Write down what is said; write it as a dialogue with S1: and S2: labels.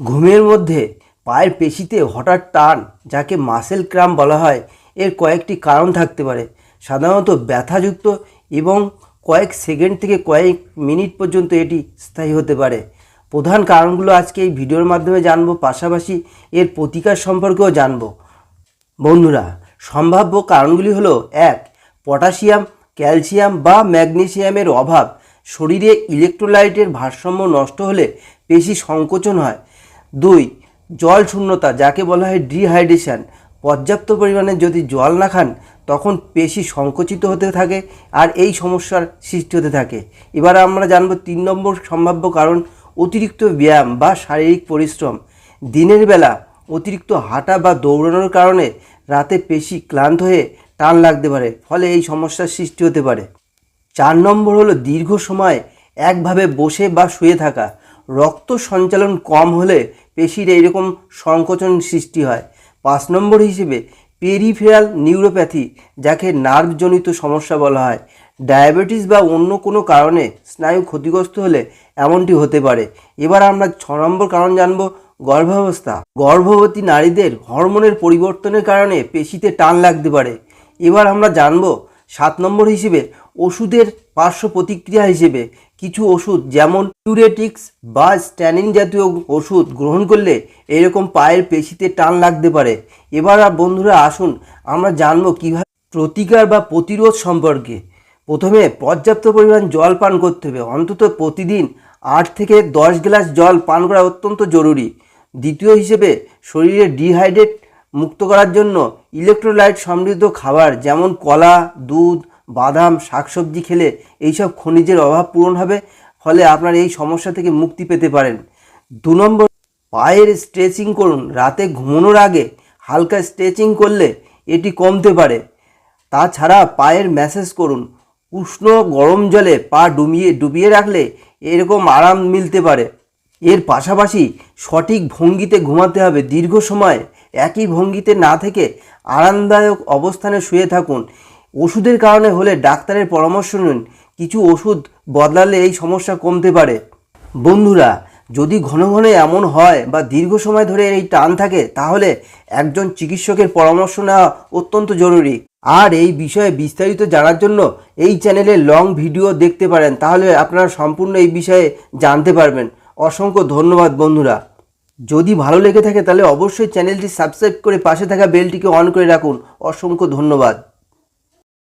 S1: ঘুমের মধ্যে পায়ের পেশিতে হঠাৎ টান, যাকে মাসেল ক্রাম বলা হয়, এর কয়েকটি কারণ থাকতে পারে। সাধারণত ব্যথাযুক্ত এবং কয়েক সেকেন্ড থেকে কয়েক মিনিট পর্যন্ত এটি স্থায়ী হতে পারে। প্রধান কারণগুলো আজকে এই ভিডিওর মাধ্যমে জানব, পাশাপাশি এর প্রতিকার সম্পর্কেও জানব। বন্ধুরা, সম্ভাব্য কারণগুলি হলো, এক, পটাশিয়াম, ক্যালসিয়াম বা ম্যাগনেসিয়ামের অভাব। শরীরে ইলেকট্রোলাইটের ভারসাম্য নষ্ট হলে পেশি সংকোচন হয়। দুই, জল শূন্যতা, যাকে বলা হয় ডিহাইড্রেশন পর্যাপ্ত পরিমাণে যদি জল না খান, তখন পেশি সংকুচিত হতে থাকে আর এই সমস্যার সৃষ্টি হতে থাকে। এবার আমরা জানব তিন নম্বর সম্ভাব্য কারণ, অতিরিক্ত ব্যায়াম বা শারীরিক পরিশ্রম। দিনের বেলা অতিরিক্ত হাঁটা বা দৌড়ানোর কারণে রাতে পেশি ক্লান্ত হয়ে টান লাগতে পারে, ফলে এই সমস্যার সৃষ্টি হতে পারে। চার নম্বর হলো দীর্ঘ সময় একভাবে বসে বা শুয়ে থাকা। রক্ত সঞ্চালন কম হলে পেশির এইরকম সংকোচন সৃষ্টি হয়। পাঁচ নম্বর হিসেবে পেরিফেরাল নিউরোপ্যাথি, যাকে নার্ভজনিত সমস্যা বলা হয়। ডায়াবেটিস বা অন্য কোনো কারণে স্নায়ু ক্ষতিগ্রস্ত হলে এমনটি হতে পারে। এবার আমরা ছ নম্বর কারণ জানব, গর্ভাবস্থা। গর্ভবতী নারীদের হরমোনের পরিবর্তনের কারণে পেশিতে টান লাগতে পারে। এবার আমরা জানব, সাত নম্বর হিসেবে ওষুধের পার্শ্ব প্রতিক্রিয়া হিসেবে কিছু ওষুধ, যেমন কিউরেটিক্স বা স্ট্যানিন জাতীয় ওষুধ গ্রহণ করলে এরকম পায়ের পেশিতে টান লাগতে পারে। এবার আর বন্ধুরা আসুন আমরা জানব কীভাবে প্রতিকার বা প্রতিরোধ সম্পর্কে। প্রথমে পর্যাপ্ত পরিমাণ জল পান করতে হবে। অন্তত প্রতিদিন আট থেকে দশ গ্লাস জল পান করা অত্যন্ত জরুরি। দ্বিতীয় হিসেবে শরীরে ডিহাইড্রেট মুক্ত করার জন্য ইলেকট্রোলাইট সমৃদ্ধ খাবার, যেমন কলা, দুধ বাদাম, শাকসবজি খেলে এইসব খনিজের অভাব পূরণ হবে, ফলে আপনার এই সমস্যা থেকে মুক্তি পেতে পারেন। দু নম্বর, পায়ের স্ট্রেচিং করুন। রাতে ঘুমানোর আগে হালকা স্ট্রেচিং করলে এটি কমতে পারে। তাছাড়া পায়ের ম্যাসেজ করুন। উষ্ণ গরম জলে পা ডুবিয়ে ডুবিয়ে রাখলে এরকম আরাম মিলতে পারে। এর পাশাপাশি সঠিক ভঙ্গিতে ঘুমাতে হবে। দীর্ঘ সময় একই ভঙ্গিতে না থেকে আরামদায়ক অবস্থানে শুয়ে থাকুন। ওষুধের কারণে হলে ডাক্তারের পরামর্শ নিন। কিছু ওষুধ বদলালে এই সমস্যা কমতে পারে। বন্ধুরা, যদি ঘন ঘন এমন হয় বা দীর্ঘ সময় ধরে এই টান থাকে, তাহলে একজন চিকিৎসকের পরামর্শ নেওয়া অত্যন্ত জরুরি। আর এই বিষয়ে বিস্তারিত জানার জন্য এই চ্যানেলে লং ভিডিও দেখতে পারেন, তাহলে আপনারা সম্পূর্ণ এই বিষয়ে জানতে পারবেন। অসংখ্য ধন্যবাদ, বন্ধুরা। যদি ভালো লেগে থাকে, তাহলে অবশ্যই চ্যানেলটি সাবস্ক্রাইব করে পাশে থাকা বেলটিকে অন করে রাখুন। অসংখ্য ধন্যবাদ।